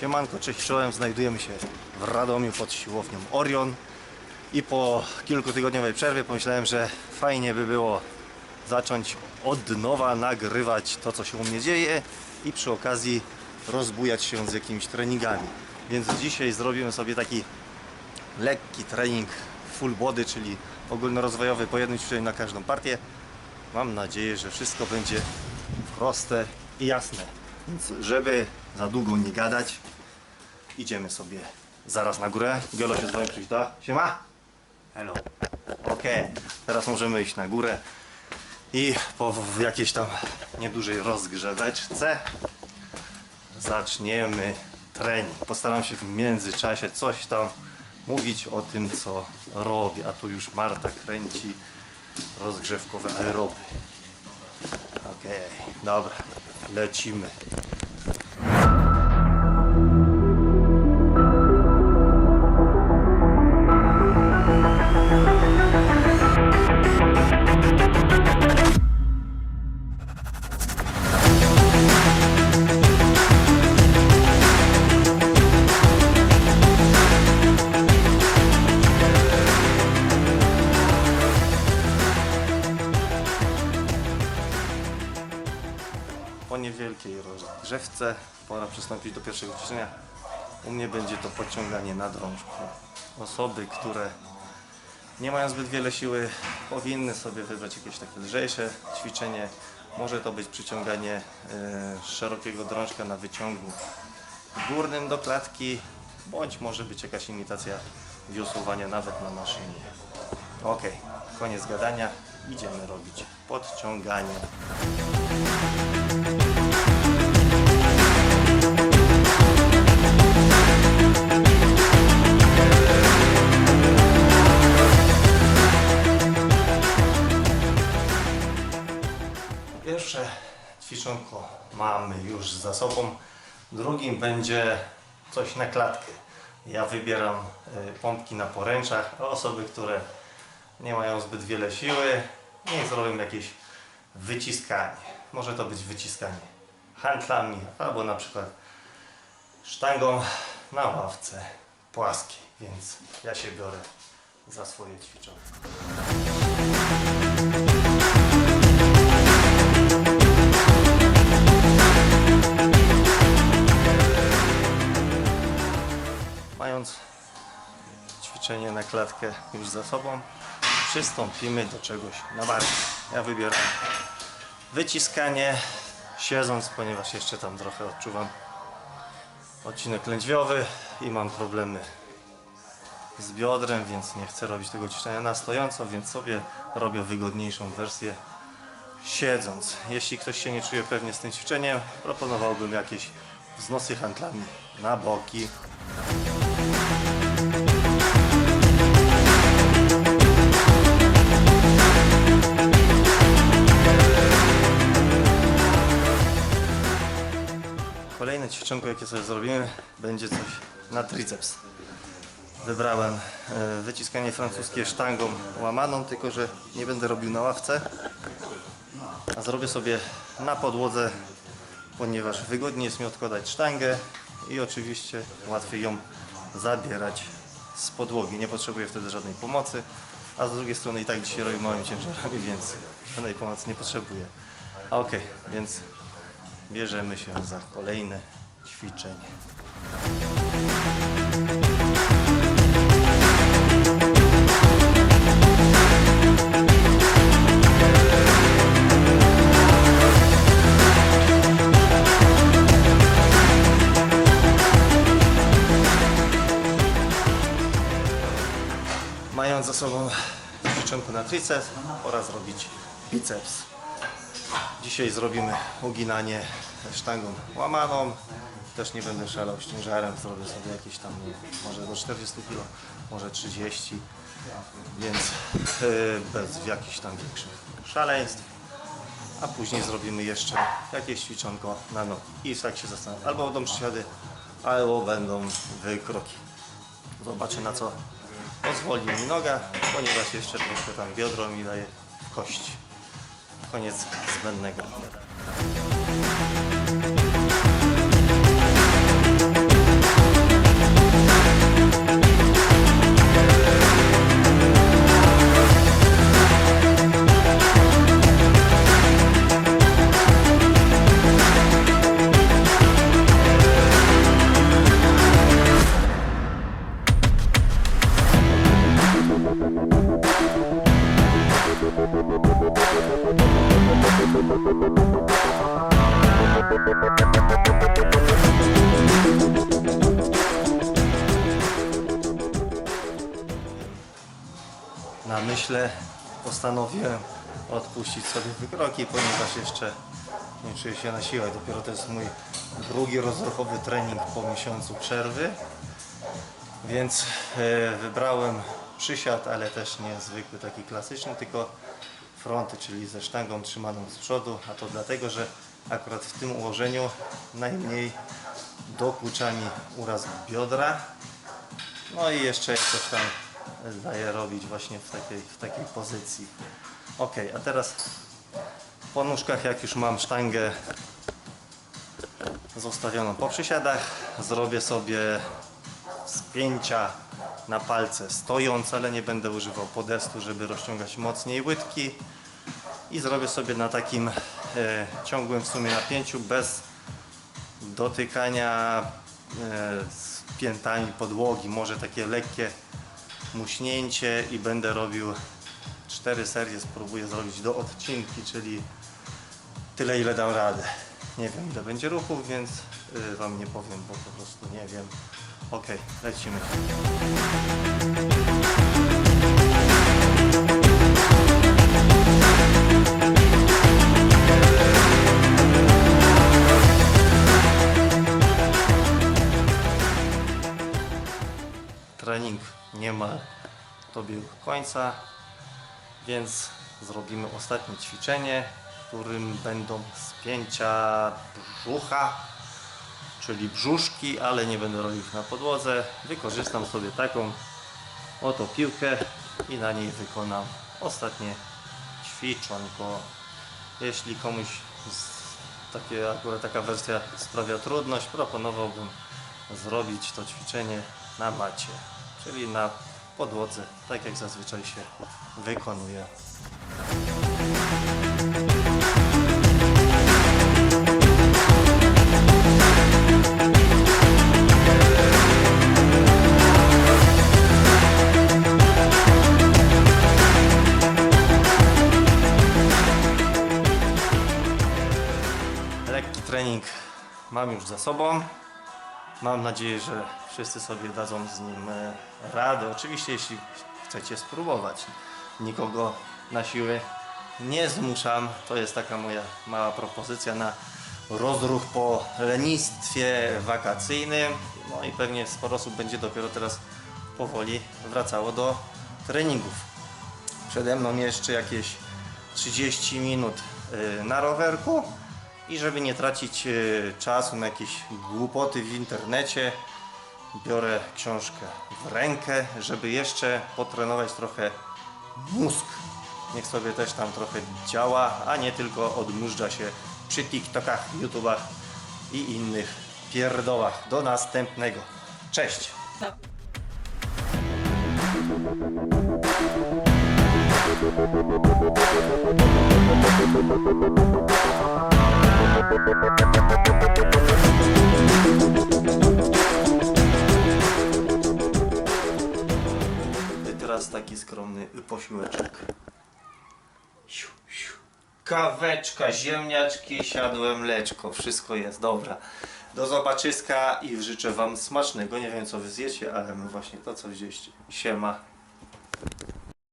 Siemanko, cześć czołem, znajdujemy się w Radomiu pod siłownią Orion i po kilkutygodniowej przerwie pomyślałem, że fajnie by było zacząć od nowa nagrywać to, co się u mnie dzieje i przy okazji rozbujać się z jakimiś treningami. Więc dzisiaj zrobimy sobie taki lekki trening full body, czyli ogólnorozwojowy po jednym ćwiczeniu na każdą partię. Mam nadzieję, że wszystko będzie proste i jasne. Więc żeby za długo nie gadać, idziemy sobie zaraz na górę. Giolo się z wami przywita. Siema! Hello. Okej, teraz możemy iść na górę i po jakiejś tam niedużej rozgrzeweczce zaczniemy trening. Postaram się w międzyczasie coś tam mówić o tym, co robię. A tu już Marta kręci rozgrzewkowe aeroby. Okej, dobra, lecimy. Po niewielkiej rozgrzewce pora przystąpić do pierwszego ćwiczenia. U mnie będzie to podciąganie na drążku. Osoby, które nie mają zbyt wiele siły, powinny sobie wybrać jakieś takie lżejsze ćwiczenie. Może to być przyciąganie e, szerokiego drążka na wyciągu górnym do klatki, bądź może być jakaś imitacja wiosłowania nawet na maszynie. Ok, koniec gadania. Idziemy robić podciąganie. Mamy już za sobą. Drugim będzie coś na klatkę. Ja wybieram y, pompki na poręczach, a osoby, które nie mają zbyt wiele siły, niech zrobią jakieś wyciskanie. Może to być wyciskanie handlami albo na przykład sztangą na ławce płaskiej. Więc ja się biorę za swoje ćwiczonko. Klatkę już za sobą, przystąpimy do czegoś na barki. Ja wybieram wyciskanie, siedząc, ponieważ jeszcze tam trochę odczuwam odcinek lędźwiowy i mam problemy z biodrem, więc nie chcę robić tego ćwiczenia na stojąco, więc sobie robię wygodniejszą wersję siedząc. Jeśli ktoś się nie czuje pewnie z tym ćwiczeniem, proponowałbym jakieś wznosy handlami na boki. Ćwiczonko, jakie sobie zrobimy, będzie coś na triceps. Wybrałem e, wyciskanie francuskie sztangą łamaną, tylko że nie będę robił na ławce, a zrobię sobie na podłodze, ponieważ wygodniej jest mi odkładać sztangę i oczywiście łatwiej ją zabierać z podłogi. Nie potrzebuję wtedy żadnej pomocy, a z drugiej strony i tak dzisiaj robię małymi ciężarami, więc żadnej pomocy nie potrzebuję. Okej, więc bierzemy się za kolejne ćwiczenie. Mając za sobą ćwiczonkę na triceps, pora zrobić biceps. Dzisiaj zrobimy uginanie sztangą łamaną. Też nie będę szalał ciężarem, zrobię sobie jakieś tam nie, może do 40 kg, może 30, więc yy, bez jakichś tam większych szaleństw. A później zrobimy jeszcze jakieś ćwiczonko na nogi. I tak się zastanawiam, albo będą przysiady, albo będą wykroki. Zobaczę na co pozwoli mi noga, ponieważ jeszcze troszkę tam biodro mi daje w kość. Koniec zbędnego. Myślę, postanowiłem odpuścić sobie wykroki, ponieważ jeszcze nie czuję się na siłę. Dopiero to jest mój drugi rozruchowy trening po miesiącu przerwy. Więc e, wybrałem przysiad, ale też nie zwykły taki klasyczny, tylko fronty, czyli ze sztangą trzymaną z przodu, a to dlatego, że akurat w tym ułożeniu najmniej dokucza mi uraz biodra. No i jeszcze coś tam daje robić właśnie w takiej, w takiej pozycji. Ok, a teraz po nóżkach, jak już mam sztangę zostawioną po przysiadach, zrobię sobie spięcia na palce stojąc, ale nie będę używał podestu, żeby rozciągać mocniej łydki i zrobię sobie na takim e, ciągłym w sumie napięciu bez dotykania e, piętami podłogi, może takie lekkie muśnięcie i będę robił cztery serie, spróbuję zrobić do odcinki, czyli tyle ile dam radę. Nie wiem ile będzie ruchów, więc y, Wam nie powiem, bo po prostu nie wiem. Ok, lecimy. Trening nie ma dobiegł końca, więc zrobimy ostatnie ćwiczenie, w którym będą spięcia brzucha, czyli brzuszki, ale nie będę robił ich na podłodze. Wykorzystam sobie taką oto piłkę i na niej wykonam ostatnie ćwiczonko. Jeśli komuś takie, akurat taka wersja sprawia trudność, proponowałbym zrobić to ćwiczenie na macie, czyli na podłodze, tak jak zazwyczaj się wykonuje. Lekki trening mam już za sobą. Mam nadzieję, że wszyscy sobie dadzą z nim e, radę. Oczywiście, jeśli chcecie spróbować. Nikogo na siłę nie zmuszam. To jest taka moja mała propozycja na rozruch po lenistwie wakacyjnym. No i pewnie sporo osób będzie dopiero teraz powoli wracało do treningów. Przede mną jeszcze jakieś 30 minut y, na rowerku i żeby nie tracić y, czasu na jakieś głupoty w internecie, biorę książkę w rękę, żeby jeszcze potrenować trochę mózg. Niech sobie też tam trochę działa, a nie tylko odmurza się przy TikTokach, YouTubach i innych pierdołach. Do następnego. Cześć! I teraz taki skromny posiłeczek. Kaweczka, ziemniaczki, siadłem, mleczko, wszystko jest, dobra. Do zobaczyska i życzę Wam smacznego. Nie wiem co Wy zjecie, ale my właśnie to co wzięliście. Siema.